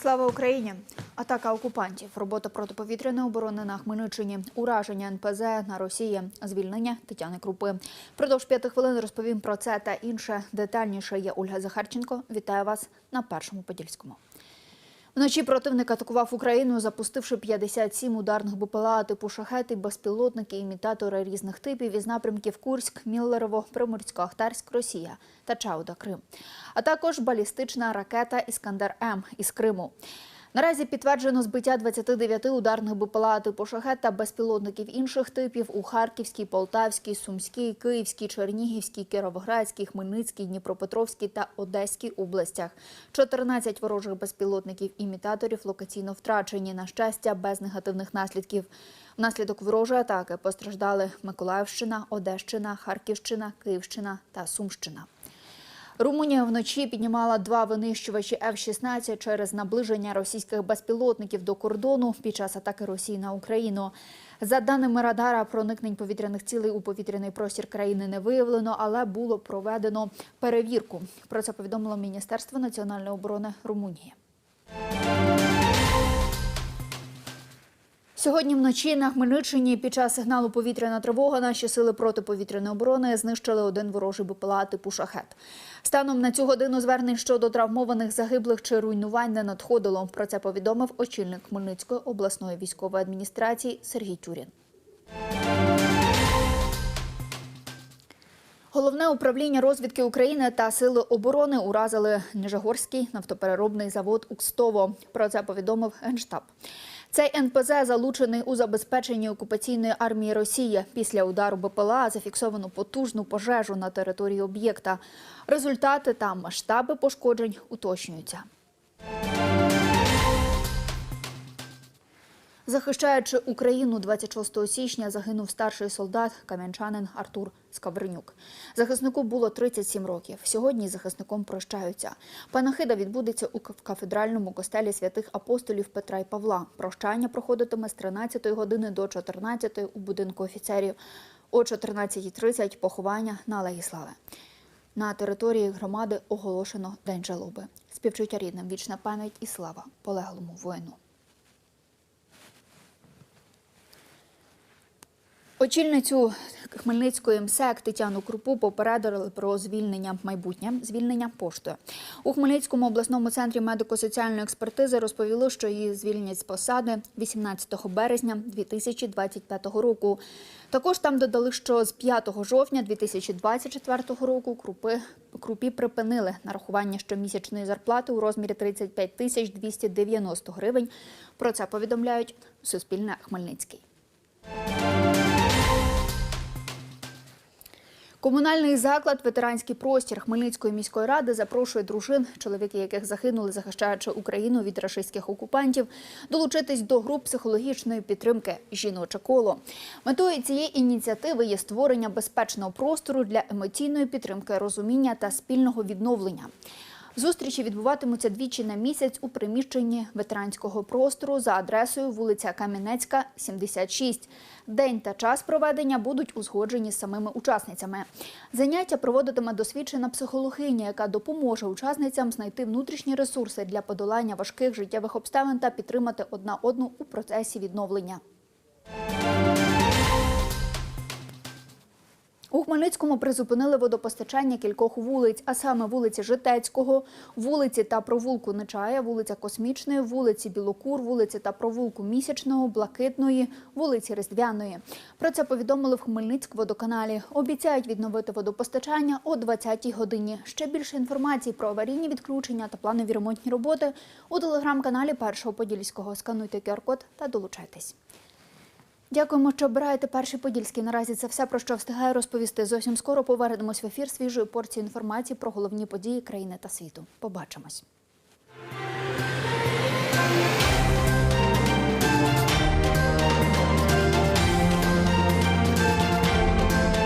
Слава Україні! Атака окупантів, робота протиповітряної оборони на Хмельниччині, ураження НПЗ на Росії, звільнення Тетяни Крупи. Продовж п'яти хвилин розповім про це та інше детальніше. Я Ольга Захарченко. Вітаю вас на першому подільському. Вночі противник атакував Україну, запустивши 57 ударних БПЛА типу шахети, безпілотники, імітатори різних типів із напрямків Курськ, Міллерово, Приморсько, Ахтарськ, Росія та Чауда Крим, а також балістична ракета Іскандер М із Криму. Наразі підтверджено збиття 29 ударних БПЛА типу шахет та безпілотників інших типів у Харківській, Полтавській, Сумській, Київській, Чернігівській, Кіровоградській, Хмельницькій, Дніпропетровській та Одеській областях. 14 ворожих безпілотників імітаторів локаційно втрачені. На щастя, без негативних наслідків. Внаслідок ворожої атаки постраждали Миколаївщина, Одещина, Харківщина, Київщина та Сумщина. Румунія вночі піднімала два винищувачі F-16 через наближення російських безпілотників до кордону під час атаки Росії на Україну. За даними радара, проникнень повітряних цілей у повітряний простір країни не виявлено, але було проведено перевірку. Про це повідомило Міністерство національної оборони Румунії. Сьогодні вночі на Хмельниччині під час сигналу повітряна тривога наші сили протиповітряної оборони знищили один ворожий БПЛА типу шахет. Станом на цю годину звернень щодо травмованих загиблих чи руйнувань не надходило. Про це повідомив очільник Хмельницької обласної військової адміністрації Сергій Тюрін. Головне управління розвідки України та сили оборони уразили Ніжегорський нафтопереробний завод Укстово. Про це повідомив Генштаб. Цей НПЗ залучений у забезпеченні окупаційної армії Росії. Після удару БПЛА зафіксовано потужну пожежу на території об'єкта. Результати та масштаби пошкоджень уточнюються. Захищаючи Україну 26 січня, загинув старший солдат кам'янчанин Артур Скавренюк. Захиснику було 37 років. Сьогодні захисником прощаються. Панахида відбудеться у кафедральному костелі святих апостолів Петра і Павла. Прощання проходитиме з 13 години до 14 у будинку офіцерів. О 14.30 поховання на Алеї Слави. На території громади оголошено День жалоби. Співчуття рідним, вічна пам'ять і слава полеглому воїну. Очільницю Хмельницької МСЕК Тетяну Крупу попередили про звільнення майбутнє звільнення поштою. У Хмельницькому обласному центрі медико-соціальної експертизи розповіли, що її звільнять з посади 18 березня 2025 року. Також там додали, що з 5 жовтня 2024 року крупи крупі припинили нарахування щомісячної зарплати у розмірі 35 тисяч 290 гривень. Про це повідомляють Суспільне Хмельницький. Комунальний заклад Ветеранський простір Хмельницької міської ради запрошує дружин, чоловіки яких загинули, захищаючи Україну від рашистських окупантів, долучитись до груп психологічної підтримки Жіноче коло. Метою цієї ініціативи є створення безпечного простору для емоційної підтримки, розуміння та спільного відновлення. Зустрічі відбуватимуться двічі на місяць у приміщенні ветеранського простору за адресою вулиця Кам'янецька, 76. День та час проведення будуть узгоджені з самими учасницями. Заняття проводитиме досвідчена психологиня, яка допоможе учасницям знайти внутрішні ресурси для подолання важких життєвих обставин та підтримати одна одну у процесі відновлення. У Хмельницькому призупинили водопостачання кількох вулиць, а саме вулиці Житецького, вулиці та провулку Нечая, вулиця Космічної, вулиці Білокур, вулиці та провулку Місячного, Блакитної, вулиці Різдвяної. Про це повідомили в Хмельницькводоканалі. Обіцяють відновити водопостачання о 20-й годині. Ще більше інформації про аварійні відключення та планові ремонтні роботи у телеграм-каналі Першого Подільського. Скануйте QR-код та долучайтесь. Дякуємо, що обираєте перший подільський. Наразі це все про що встигаю розповісти. Зовсім скоро повернемось в ефір свіжої порції інформації про головні події країни та світу. Побачимось.